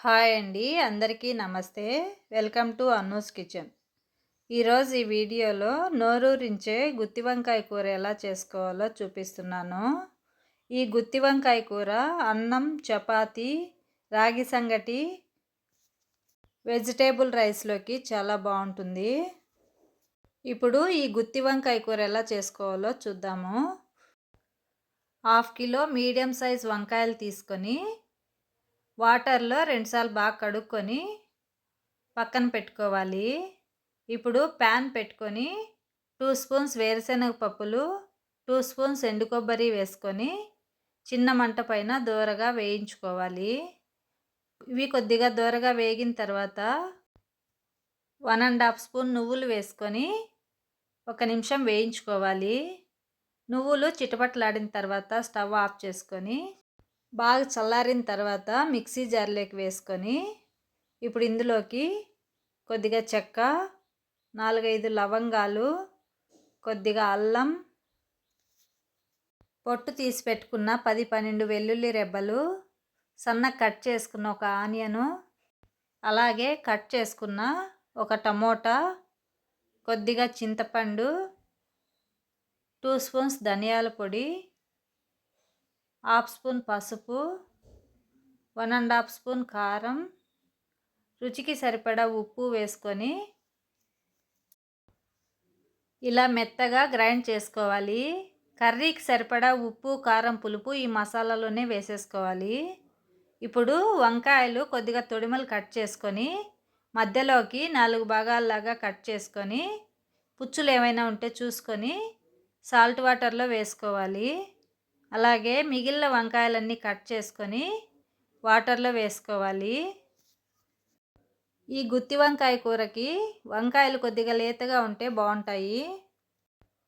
Hi అండి. అందరికీ నమస్తే. Welcome to Annu's kitchen. ఈరోజు ఈ వీడియోలో నోరూరించే గుత్తి వంకాయ కూర ఎలా చేసుకోవాలో చూపిస్తున్నాను. ఈ గుత్తి వంకాయ కూర అన్నం చపాతి రాగి సంగటి వెజిటేబుల్ రైస్లోకి చాలా బాగుంటుంది. ఇప్పుడు ఈ గుత్తి వంకాయ కూర ఎలా చేసుకోవాలో చూద్దాము. హాఫ్ కిలో మీడియం సైజ్ వంకాయలు తీసుకొని వాటర్లో రెండుసార్లు బాగా కడుక్కొని పక్కన పెట్టుకోవాలి. ఇప్పుడు ప్యాన్ పెట్టుకొని టూ స్పూన్స్ వేరుశనగ పప్పులు టూ స్పూన్స్ ఎండు కొబ్బరి వేసుకొని చిన్న మంట పైన దూరగా వేయించుకోవాలి. ఇవి కొద్దిగా దూరగా వేగిన తర్వాత వన్ అండ్ హాఫ్ స్పూన్ నువ్వులు వేసుకొని ఒక నిమిషం వేయించుకోవాలి. నువ్వులు చిటపట్లాడిన తర్వాత స్టవ్ ఆఫ్ చేసుకొని బాగా చల్లారిన తర్వాత మిక్సీ జార్లోకి వేసుకొని ఇప్పుడు ఇందులోకి కొద్దిగా చెక్క నాలుగైదు లవంగాలు కొద్దిగా అల్లం పొట్టు తీసి పెట్టుకున్న పది పన్నెండు వెల్లుల్లి రెబ్బలు సన్న కట్ చేసుకున్న ఒక ఆనియను అలాగే కట్ చేసుకున్న ఒక టమోటా కొద్దిగా చింతపండు టూ స్పూన్స్ ధనియాల పొడి హాఫ్ స్పూన్ పసుపు వన్ అండ్ హాఫ్ స్పూన్ కారం రుచికి సరిపడా ఉప్పు వేసుకొని ఇలా మెత్తగా గ్రైండ్ చేసుకోవాలి. కర్రీకి సరిపడా ఉప్పు కారం పులుపు ఈ మసాలాలోనే వేసేసుకోవాలి. ఇప్పుడు వంకాయలు కొద్దిగా తొడిమలు కట్ చేసుకొని మధ్యలోకి నాలుగు భాగాల్లాగా కట్ చేసుకొని పుచ్చులు ఏమైనా ఉంటే చూసుకొని సాల్ట్ వాటర్లో వేసుకోవాలి. అలాగే మిగిలిన వంకాయలన్నీ కట్ చేసుకొని వాటర్లో వేసుకోవాలి. ఈ గుత్తి వంకాయ కూరకి వంకాయలు కొద్దిగా లేతగా ఉంటే బాగుంటాయి.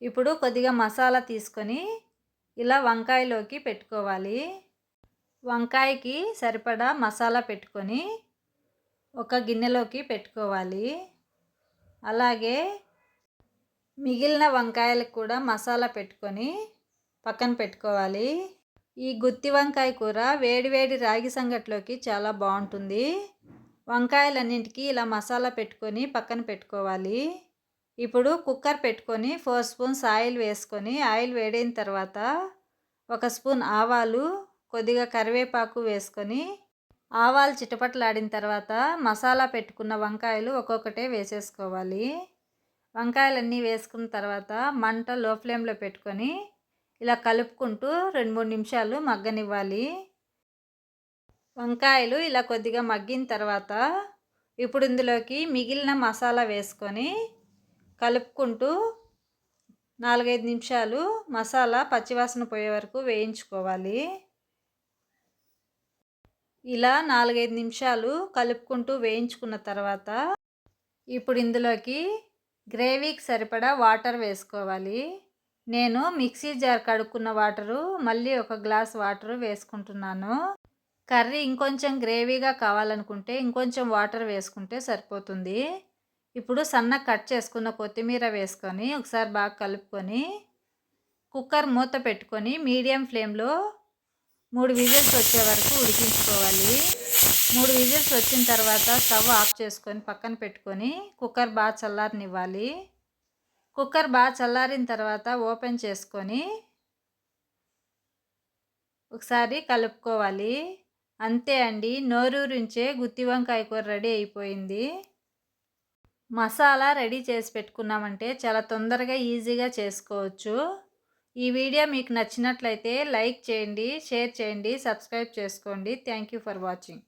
ఇప్పుడు కొద్దిగా మసాలా తీసుకొని ఇలా వంకాయలోకి పెట్టుకోవాలి. వంకాయకి సరిపడా మసాలా పెట్టుకొని ఒక గిన్నెలోకి పెట్టుకోవాలి. అలాగే మిగిలిన వంకాయలకు కూడా మసాలా పెట్టుకొని పక్కన పెట్టుకోవాలి. ఈ గుత్తి వంకాయ కూర వేడివేడి రాగి సంగట్లోకి చాలా బాగుంటుంది. వంకాయలన్నింటికి ఇలా మసాలా పెట్టుకొని పక్కన పెట్టుకోవాలి. ఇప్పుడు కుక్కర్ పెట్టుకొని ఫోర్ స్పూన్స్ ఆయిల్ వేసుకొని ఆయిల్ వేడైన తర్వాత ఒక స్పూన్ ఆవాలు కొద్దిగా కరివేపాకు వేసుకొని ఆవాలు చిటపట్లాడిన తర్వాత మసాలా పెట్టుకున్న వంకాయలు ఒక్కొక్కటే వేసేసుకోవాలి. వంకాయలన్నీ వేసుకున్న తర్వాత మంట లో ఫ్లేమ్లో పెట్టుకొని ఇలా కలుపుకుంటూ రెండు మూడు నిమిషాలు మగ్గనివ్వాలి. వంకాయలు ఇలా కొద్దిగా మగ్గిన తర్వాత ఇప్పుడు ఇందులోకి మిగిలిన మసాలా వేసుకొని కలుపుకుంటూ నాలుగైదు నిమిషాలు మసాలా పచ్చివాసన పోయే వరకు వేయించుకోవాలి. ఇలా నాలుగైదు నిమిషాలు కలుపుకుంటూ వేయించుకున్న తర్వాత ఇప్పుడు ఇందులోకి గ్రేవీకి సరిపడా వాటర్ వేసుకోవాలి. నేను మిక్సీ జార్ కడుక్కున్న వాటరు మళ్ళీ ఒక గ్లాస్ వాటర్ వేసుకుంటున్నాను. కర్రీ ఇంకొంచెం గ్రేవీగా కావాలనుకుంటే ఇంకొంచెం వాటర్ వేసుకుంటే సరిపోతుంది. ఇప్పుడు సన్న కట్ చేసుకున్న కొత్తిమీర వేసుకొని ఒకసారి బాగా కలుపుకొని కుక్కర్ మూత పెట్టుకొని మీడియం ఫ్లేమ్లో మూడు విజిల్స్ వచ్చే వరకు ఉడికించుకోవాలి. మూడు విజిల్స్ వచ్చిన తర్వాత స్టవ్ ఆఫ్ చేసుకొని పక్కన పెట్టుకొని కుక్కర్ బాగా చల్లారనివ్వాలి. కుక్కర్ బాగా చల్లారిన తర్వాత ఓపెన్ చేసుకొని ఒకసారి కలుపుకోవాలి. అంతే అండి. నోరూరించే గుత్తి వంకాయ కూర రెడీ అయిపోయింది. మసాలా రెడీ చేసి పెట్టుకున్నామంటే చాలా తొందరగా ఈజీగా చేసుకోవచ్చు. ఈ వీడియో మీకు నచ్చినట్లయితే లైక్ చేయండి షేర్ చేయండి సబ్స్క్రైబ్ చేసుకోండి. Thank you for watching.